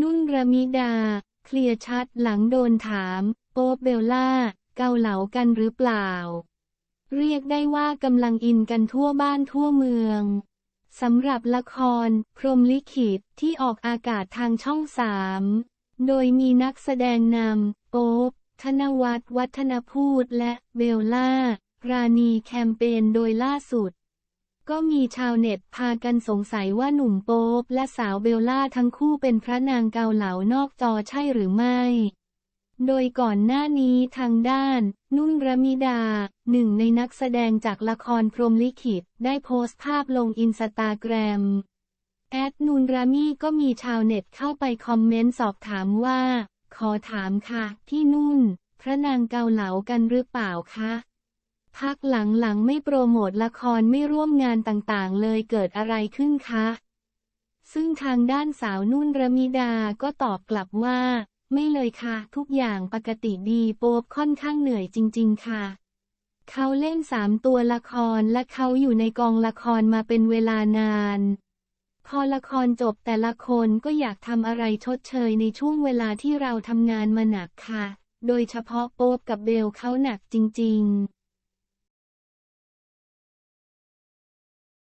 นุ่นระมิดา เคลียร์ชัดหลังโดนถาม โป๊ปเบลล่า เกาเหลากันหรือเปล่า เรียกได้ว่ากำลังอินกันทั่วบ้านทั่วเมืองสำหรับละคร พรมลิขิตที่ออกอากาศทางช่องสามโดยมีนักแสดงนำโป๊ปธนวัฒน์วัฒนพูดและเบลล่า ราณีแคมเปญโดยล่าสุด ก็มีชาวเน็ตพากันสงสัยว่าหนุ่มโป๊ปและสาวเบลล่าทั้งคู่เป็นพระนางเกาเหลานอกจอใช่หรือไม่ โดยก่อนหน้านี้ทางด้าน นุ่นระมิดา หนึ่งในนักแสดงจากละครพรหมลิขิต ได้โพสต์ภาพลงอินสตาแกรม แอดนูนรามี่ก็มีชาวเน็ตเข้าไปคอมเมนต์สอบถามว่า ขอถามค่ะพี่นุ่น พระนางเกาเหลากันหรือเปล่าคะ พักหลังๆ ไม่โปรโมทละครไม่ร่วมงานต่างๆ เลยเกิดอะไรขึ้นคะ ซึ่งทางด้านสาวนุ่นระมิดาก็ตอบกลับว่า ไม่เลยค่ะ ทุกอย่างปกติดีโป๊บค่อนข้างเหนื่อยจริง ๆ ค่ะ เขาเล่นสามตัวละครและเขาอยู่ในกองละครมาเป็นเวลานาน พอละครจบแต่ละคนก็อยากทำอะไรชดเชยในช่วงเวลาที่เราทำงานมาหนักค่ะ โดยเฉพาะโป๊บกับเบลเขาหนักจริง ๆ